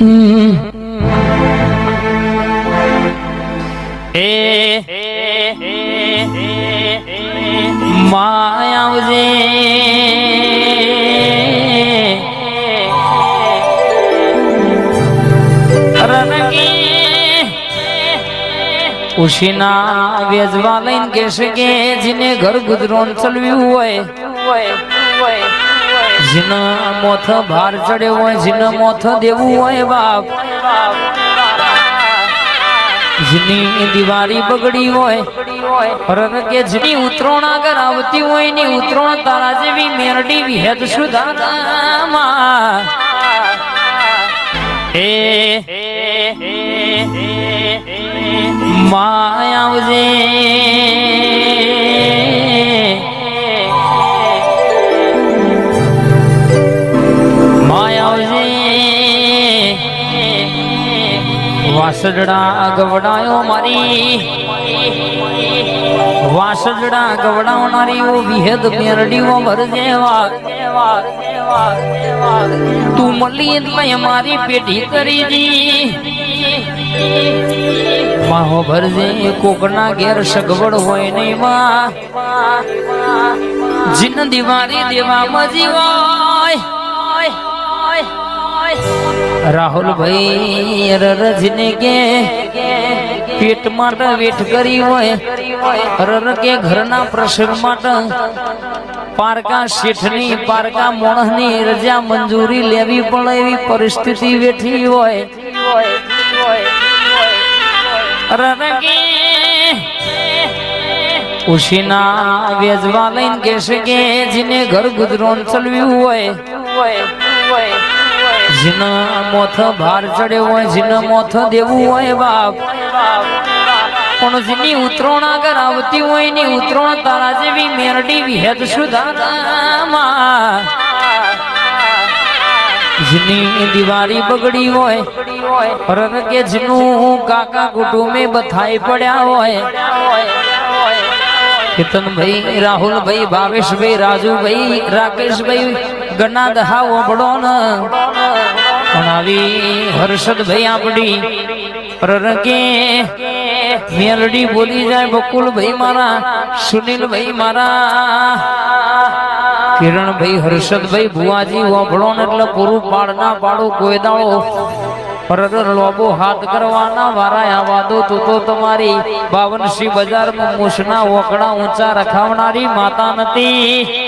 એ માયાવજે ઉશીના વેજવા લઈને કહેશે કે જેને ઘર ગુજરોન ચલવ્યું હોય. જેને મોથ ભાર ચડ્યો હોય જેને મોથ દેવું હોય બાપ જેની દિવાળી બગડી હોય પરર કે જેની ઉતરોણ આગળ આવતી હોયની ઉતરોણ તારા જેવી મેરડી વિહેદ સુધારામાં એ માયાવજે માયાવજે વાસડડા ગવડાયો મારી. વાસડડા ગવડાવનારી ઓ વિહેદ મેરડીઓ ભરજેવા તું મળી એટલે મારી પેઢી કરી દી. માહો ભરજે, કોકના ઘેર સગવડ હોય નહીં માં. જીન દિવાળી દેવામાં જીવાય રાહુલભાઈ રજને કે પેટ માટે વેઠ કરી હોય, રર કે ઘરના પ્રસંગ માટે પારકા શેઠની, પારકા મોણની રજા મંજૂરી લેવી પડે એવી પરિસ્થિતિ વેઠી હોય. રરકે ઉશીના વેજવા લઈને કહેશે કે જેને ઘર ગુજરોન ચલવ્યું હોય. જેને મોથ ભાર ચડ્યો હોય, જેને મોથ દેવું હોય બાપ. પણ જેની ઉતરોણ આગળ આવતી હોયની ઉતરોણ તારા જેવી મેરડી વિહેદ સુધારામાં જીની દિવાળી બગડી હોય પરર કે જીનું કાકા કુટુંબે બથાઈ પડ્યા હોય. કેતનભાઈ, રાહુલભાઈ, ભાવેશભાઈ, રાજુભાઈ, રાકેશભાઈ ગના દહા ઓબડો પણ આવી હર્ષદભાઈ આપણી આપડી કે મેલડી બોલી જાય બકુલભાઈ મારા સુનિલભાઈ મારા. કિરણભાઈ હર્ષદભાઈ ભુવાજી ઓભળો ને એટલે પૂરું પાડ ના પાડું કોઈ દાડો પરર લોબો હાથ કરવાના વારા આવા દો તું તો તમારી. બાવનસી બજારમાં મૂછના ઓકડા ઊંચા રખાવનારી માતા નથી.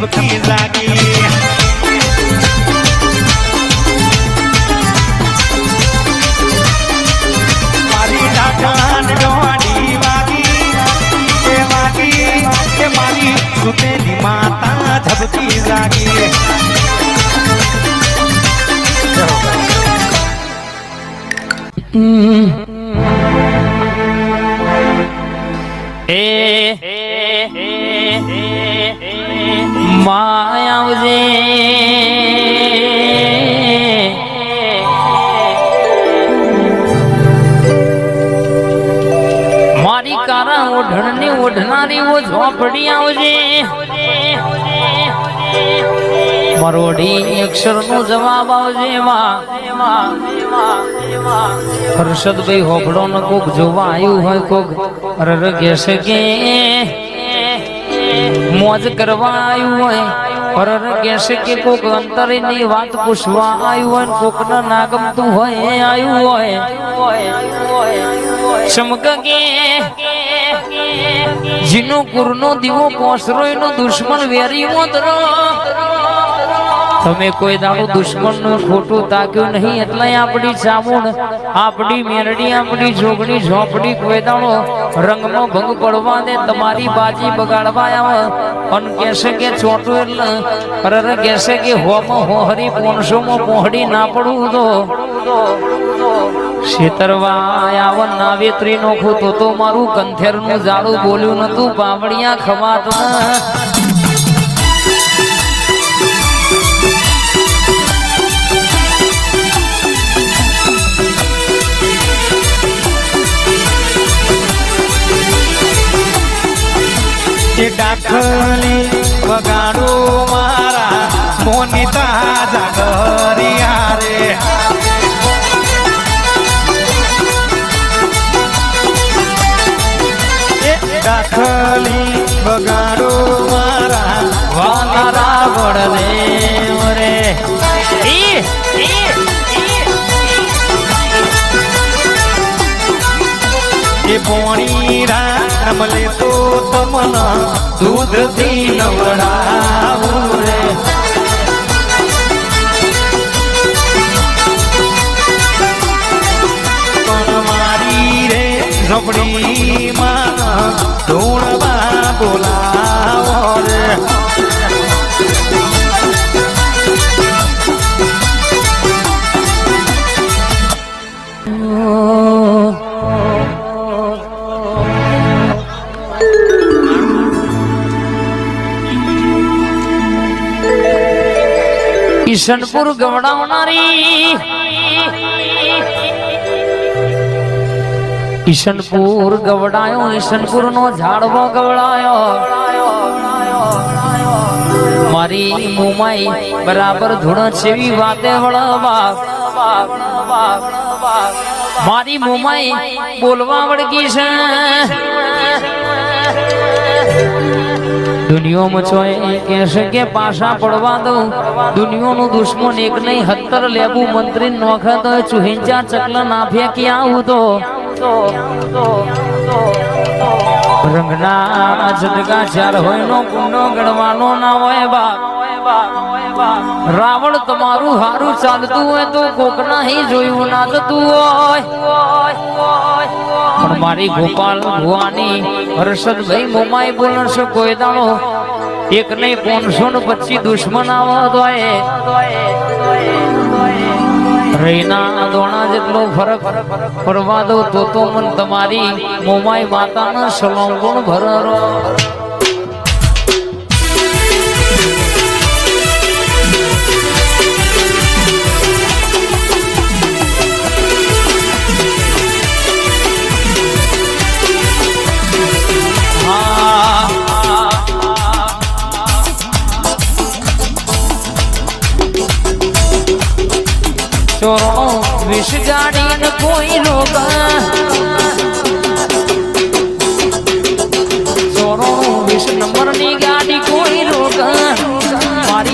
મેલડી ઝબકી લાગી મારી ડાકલાની દોડી વાગી માયાવજે. મારી કારા ઓઢણની ઓઢનારી ઓ ઝોપડી આવજે. મરોડી અક્ષર નો જવાબ આવજે હર્ષદભાઈ હોબળો ને કોક જોવા આવ્યું હોય કોક. રર કે મોજ કરવા આવ્યું હોય, હરર કહેશે કે કોક અંતરની વાત પૂછવા આવ્યું હોય ને કોક ના ગમતું હોય આવ્યું હોય. ચમક કે જીનો કુરનો દીવો પોસરો, એનો દુશ્મન વેરી મોતરો. તમે કોઈ દાડો દુશ્મનનું ખોટું તાક્યું નહીં, એટલે આપણી ચામુંડ, આપણી મેરડી, આપણી જોગણી ઝોપડી કોઈ દાડો રંગનો ભંગ પડવા ને તમારી બાજી બગાડવા આવે. અને કહેશે કે ચોટું એટલે, અરે કહેશે કે હોમાં હોહરી પોણસોમાં પોહડી ના પડવું તો. શેતરવા આવન નાવેત્રી નો નોખું તો તો મારું કંથેરનું જાડું બોલ્યું નતું પાવડિયા ખવાત મોનિતા જાગરિયા રે એ બગાડો મારા વાલા વડદેવ રે. એ પોણી રામ લે તો તમન દૂધથી નવડાવું રે રે ઝપડી માં ધૂણવા બોલાવો રે કિશનપુર ગવડાવનારી ઈશનપુર ગવડાયો ઈશનપુર નો ઝાડવો ગવડાયો. મારી ઉમાઈ બરાબર ધૂળ છેવી વાતે વળવા. મારી મુમાઈ બોલવા વળગી છે. દુનિયામાં ચોય કહેશે કે પાછા પડવા દઉં, દુનિયાનું દુશ્મન એક નહીં હત્તર લેવું મંત્રી નોખા તો ચુહિંચા ચકલા ના ફેંકી આવું તો. રંગના છટકા ચાર હોય નો કુંડો ગણવાનો ના હોય બાપ રાવણ તમારું હારું ચાલતું હોય તો કોકના હી જોયું ના થતું હોય. પણ મારી ગોપાલ ભુવાની હર્ષદભાઈ મોમાઈ બોલશે કોઈ દાણો. એક નહીં પોનસો ને પચી દુશ્મન આવો હોય રહીના દોણા જેટલો ફરક ફરવા દો તો તો મન તમારી મોમાઈ માતાના સલોમ ગુણ ભરરો.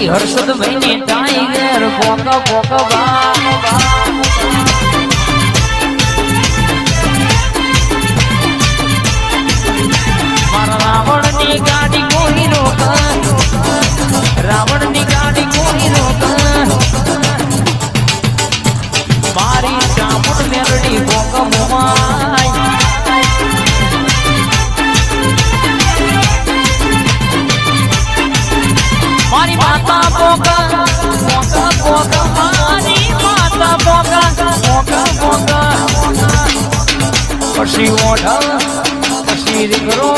હર્ષદ મહિને ટાઈગર પોક પોક બા પછી ઓઢ પછી રીંગરોડ